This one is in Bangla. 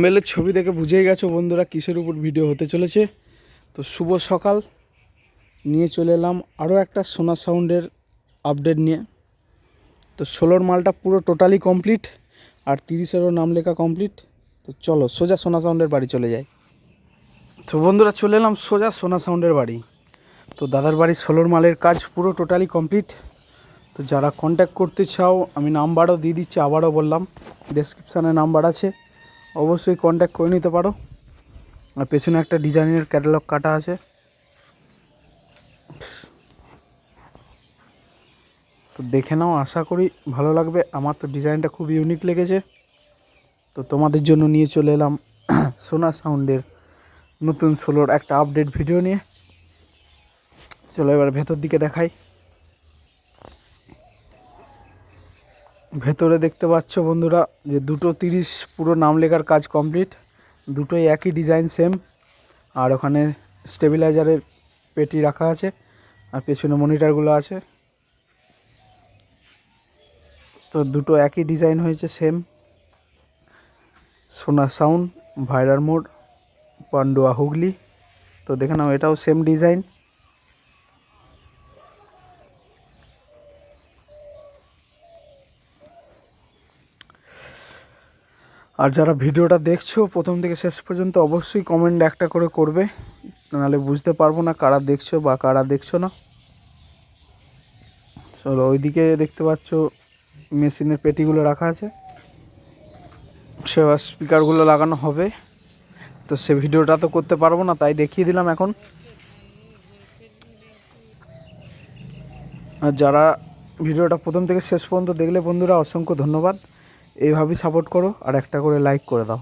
মেলের ছবি দেখে বুঝেই গেছো বন্ধুরা কিসের উপর ভিডিও হতে চলেছে। তো শুভ সকাল। নিয়ে চলে এলাম আরও একটা সোনা সাউন্ডের আপডেট নিয়ে। তো ষোলোর মালটা পুরো টোটালি কমপ্লিট আর তিরিশেরও নাম লেখা কমপ্লিট তো চলো সোজা সোনা সাউন্ডের বাড়ি চলে যাই। তো বন্ধুরা চলে এলাম সোজা সোনা সাউন্ডের বাড়ি। তো দাদার বাড়ির ষোলোর মালের কাজ পুরো টোটালি কমপ্লিট তো যারা কন্ট্যাক্ট করতে চাও, আমি নাম্বারও দিয়ে দিচ্ছি, আবারও বললাম। ডেসক্রিপশানে নাম্বার আছে। অবশ্যই কন্ট্যাক্ট করে নিতে পারো। আর পেছনে একটা ডিজাইনের ক্যাটালগ কাটা আছে। তো দেখে নাও, আশা করি ভালো লাগবে। আমার তো ডিজাইনটা খুব ইউনিক লেগেছে। তো তোমাদের জন্য নিয়ে চলে এলাম সোনা সাউন্ডের নতুন ষোলোর একটা আপডেট ভিডিও নিয়ে। চলো এবার ভেতর দিকে দেখাই। ভেতরে দেখতে পাচ্ছ বন্ধুরা যে দুটো তিরিশ পুরো নাম লেখার কাজ কমপ্লিট। দুটোই একই ডিজাইন সেম আর ওখানে স্টেবিলাইজারের পেটি রাখা আছে আর পেছনে মনিটরগুলো আছে। তো দুটো একই ডিজাইন হয়েছে সেম সোনা সাউন্ড ভাইরার মোড, পান্ডুয়া হুগলি। তো দেখে নাও এটাও সেম ডিজাইন। আর যারা ভিডিওটা দেখছ প্রথম থেকে শেষ পর্যন্ত অবশ্যই কমেন্ট একটা করে করবে। নাহলে বুঝতে পারব না কারা দেখছ বা কারা দেখছ না। চলো ওইদিকে দেখতে পাচ্ছ মেশিনের পেটিগুলো রাখা আছে। সেবার স্পিকারগুলো লাগানো হবে। তো সে ভিডিওটা তো করতে পারব না, তাই দেখিয়ে দিলাম এখন। আর যারা ভিডিওটা প্রথম থেকে শেষ পর্যন্ত দেখলে বন্ধুরা, অসংখ্য ধন্যবাদ। এইভাবেই সাপোর্ট করো আর একটা করে লাইক করে দাও।